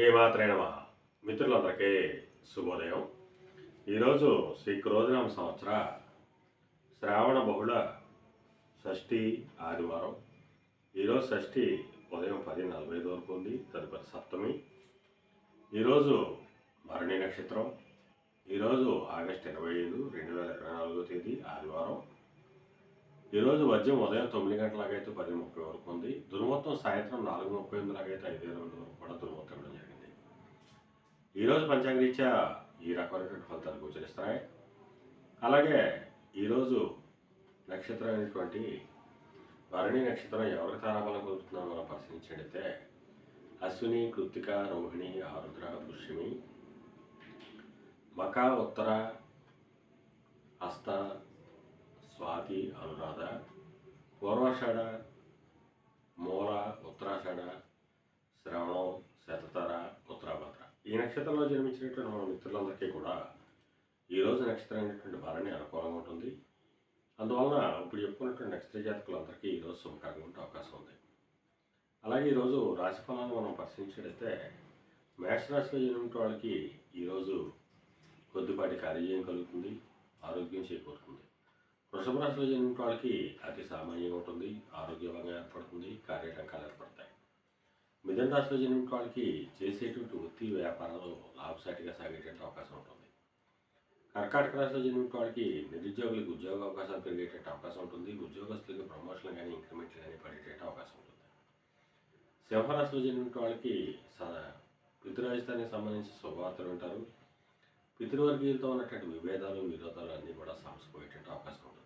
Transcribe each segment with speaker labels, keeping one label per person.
Speaker 1: శ్రీమాత్రే నమ. మిత్రులందరికీ శుభోదయం. ఈరోజు శ్రీ క్రోధనామ సంవత్సర శ్రావణ బహుళ షష్ఠి ఆదివారం. ఈరోజు షష్ఠి ఉదయం పది నలభై ఐదు వరకు ఉంది తదుపరి సప్తమి. ఈరోజు భరణి నక్షత్రం. ఈరోజు ఆగస్టు ఇరవై ఐదు రెండు వేల ఇరవై నాలుగో తేదీ ఆదివారం. ఈరోజు వద్యం ఉదయం తొమ్మిది గంటలకైతే పది ముప్పై వరకు ఉంది. దుర్మొత్తం సాయంత్రం నాలుగు ముప్పై ఎనిమిదిలాగైతే ఐదు ఇరవై వరకు కూడా దుర్మొత్తం జరిగింది ఈరోజు పంచాంగరీత్యా ఈ రకమైనటువంటి ఫలితాలు గోచరిస్తాయి అలాగే ఈరోజు నక్షత్రం అయినటువంటి భరణి నక్షత్రం ఎవరికి తారాబలం కుదురుతుందో మనం పరిశీలించినట్టయితే అశ్విని కృత్తిక రోహిణి ఆరుద్ర పుష్యమి మక ఉత్తర హస్త స్వాతి అనురాధ పూర్వాషాఢ మూల ఉత్తరాషాఢ శ్రవణం శతతర ఉత్తరాభద్ర. ఈ నక్షత్రంలో జన్మించినటువంటి మన మిత్రులందరికీ కూడా ఈరోజు నక్షత్రం అయినటువంటి భారాన్ని అనుకూలంగా ఉంటుంది. అందువలన ఇప్పుడు చెప్పుకున్నటువంటి నక్షత్ర జాతకులందరికీ ఈరోజు శుభకరంగా ఉండే అవకాశం ఉంది. అలాగే ఈరోజు రాశి ఫలాన్ని మనం పరిశీలించినట్లయితే మేష రాశిలో జన్మించిన వాళ్ళకి ఈరోజు కొద్దిపాటి కార్యజయం కలుగుతుంది ఆరోగ్యం చేకూరుతుంది. వృషభ రాశిలో జన్మించిన వాళ్ళకి అతి సామాన్యంగా ఉంటుంది ఆరోగ్యవంగా ఏర్పడుతుంది కార్యటంకాలు ఏర్పడతాయి. మిథున రాశిలో జన్మించిన వాళ్ళకి చేసేటువంటి వృత్తి వ్యాపారాలు లాభసాటిగా సాగేటువంటి అవకాశం ఉంటుంది. కర్కాటక రాశిలో జన్మించిన వాళ్ళకి నిరుద్యోగులకు ఉద్యోగ అవకాశాలు పెరిగేటువంటి అవకాశం ఉంటుంది. ఉద్యోగస్తులకు ప్రమోషన్లు కానీ ఇంక్రిమెంట్లు కానీ పడేటువంటి అవకాశం ఉంటుంది. సింహరాశిలో జన్మించిన వాళ్ళకి స- పితృరాజధానికి సంబంధించిన శుభవార్తలు ఉంటారు పితృవర్గీయులతో ఉన్నటువంటి విభేదాలు విరోధాలు అన్నీ కూడా సమసిపోయేటువంటి అవకాశం ఉంటుంది.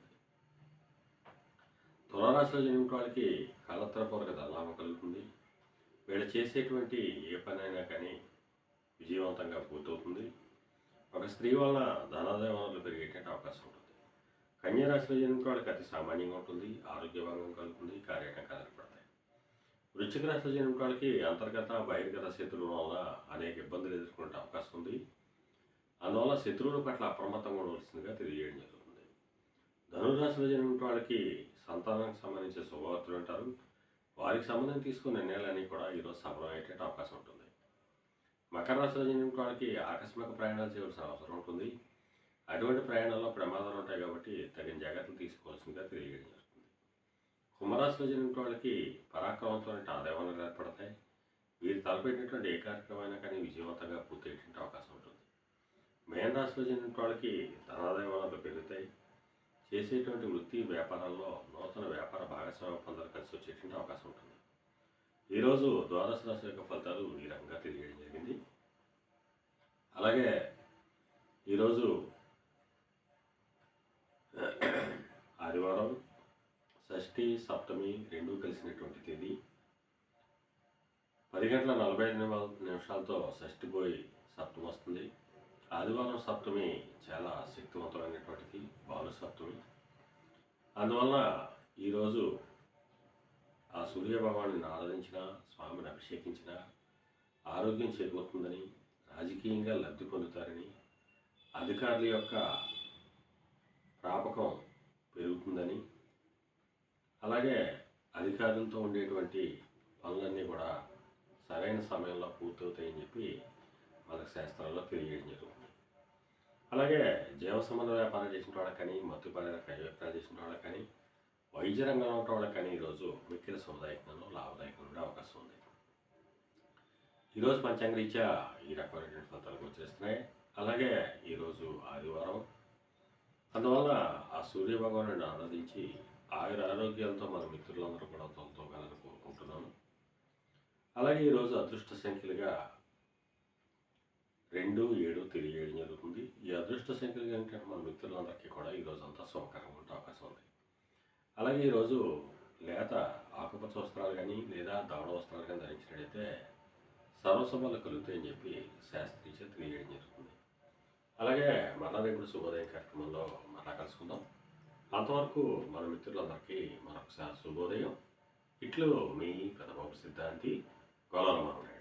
Speaker 1: తులారాశిలో జన్మించిన వాళ్ళకి కలత్రపూర్వక వీళ్ళు చేసేటువంటి ఏ పనైనా కానీ విజయవంతంగా పూర్తవుతుంది. ఒక స్త్రీ వలన ధనాదాయ వనరులు పెరిగేటువంటి అవకాశం ఉంటుంది. కన్యారాశిలో జరిగిన జన్మించిన వాళ్ళకి అతి సామాన్యంగా ఉంటుంది ఆరోగ్యభంగం కలుగుతుంది కార్యటంకాలు ఏర్పడతాయి వృశ్చిక రాశిలో జన్మించిన వాళ్ళకి అంతర్గత బహిర్గత శత్రువుల వల్ల అనేక ఇబ్బందులు ఎదుర్కొనే అవకాశం ఉంది. అందువల్ల శత్రువుల పట్ల అప్రమత్తంగా ఉండవలసిందిగా తెలియజేయడం జరుగుతుంది. ధనురాశిలో జన్మించిన వాళ్ళకి సంతానానికి సంబంధించిన శుభవార్తలు ఉంటారు వారికి సంబంధం తీసుకున్న నిర్ణయాలన్నీ కూడా ఈరోజు అయ్యేటట్టు అవకాశం ఉంటుంది. మకర రాశిలో జరిగిన వాళ్ళకి ఆకస్మిక ప్రయాణాలు చేయవలసిన అవసరం ఉంటుంది. అటువంటి ప్రయాణాల్లో ప్రమాదాలు ఉంటాయి కాబట్టి తగిన జాగ్రత్తలు తీసుకోవాల్సిందిగా తెలియజేయడం జరుగుతుంది. కుంభరాశిలో జన్మించిన వాళ్ళకి పరాక్రమంతో ఆదాయ ఏర్పడతాయి. వీరు తలపెట్టినటువంటి ఏ కార్యక్రమైనా కానీ విజయవంతంగా పూర్తయ్యేటువంటి అవకాశం ఉంటుంది. మేన రాశిలో జన్మించిన వాళ్ళకి ధనాదాయ వనరులు పెరుగుతాయి. చేసేటువంటి వృత్తి వ్యాపారాల్లో నూతన వ్యాపార భాగస్వామ్య ఫలితాలు కలిసి వచ్చేటువంటి అవకాశం ఉంటుంది. ఈరోజు ద్వాదశ రాశి యొక్క ఫలితాలు ఈ రకంగా తెలియడం జరిగింది. అలాగే ఈరోజు ఆదివారం షష్ఠి సప్తమి రెండు కలిసినటువంటి తేదీ. పది గంటల నలభై ఐదు నిమిషాలతో షష్ఠి పోయి సప్తమి వస్తుంది ఆదివారం సప్తమి చాలా శక్తివంతమైనటువంటి బాలు అందువల్ల అందువలన ఈరోజు ఆ సూర్యభగవాన్ని ఆరాధించిన స్వామిని అభిషేకించిన ఆరోగ్యం చేకూరుతుందని రాజకీయంగా లబ్ధి పొందుతారని అధికారుల యొక్క ప్రాపకం పెరుగుతుందని అలాగే అధికారులతో ఉండేటువంటి పనులన్నీ కూడా సరైన సమయంలో పూర్తవుతాయని చెప్పి మనకు శాస్త్రాల్లో తెలియజేయడం జరుగుతుంది. అలాగే జీవ సంబంధ వ్యాపారం చేసిన వాళ్ళకి కానీ మత్తుపాల వ్యాపారాలు చేసిన వాళ్ళకి కానీ వైద్య రంగంలో ఉన్న వాళ్ళకి కానీ ఈరోజు మిక్కిల సముదాయకంలో లాభదాయకంగా ఉండే అవకాశం ఉంది. ఈరోజు పంచాంగరీత్యా ఈ రకమైనటువంటి ఫలితాలు వచ్చేస్తున్నాయి. అలాగే ఈరోజు ఆదివారం అందువల్ల ఆ సూర్య భగవాను ఆరాధించి ఆయుర ఆరోగ్యాలతో మన మిత్రులందరూ కూడా తొలతోగాలని కోరుకుంటున్నాను. అలాగే ఈరోజు అదృష్ట సంఖ్యలుగా రెండు ఏడు తెలియజేయడం జరుగుతుంది. ఈ అదృష్ట సంఖ్యలు ఏంటంటే మన మిత్రులందరికీ కూడా ఈరోజు అంతా శుభకరంగా ఉండే అవకాశం ఉంది. అలాగే ఈరోజు లేత ఆకుపచ్చ వస్త్రాలు కానీ లేదా దవడ వస్త్రాలు కానీ ధరించినట్టయితే సర్వసభలు కలుగుతాయని చెప్పి శాస్త్రీచే తెలియజేయడం జరుగుతుంది. అలాగే మరలా రేపు శుభోదయం కార్యక్రమంలో మరలా కలుసుకుందాం. అంతవరకు మన మిత్రులందరికీ మరొకసారి శుభోదయం. ఇట్లు మీ పెదబాబు సిద్ధాంతి గోలాలమానండి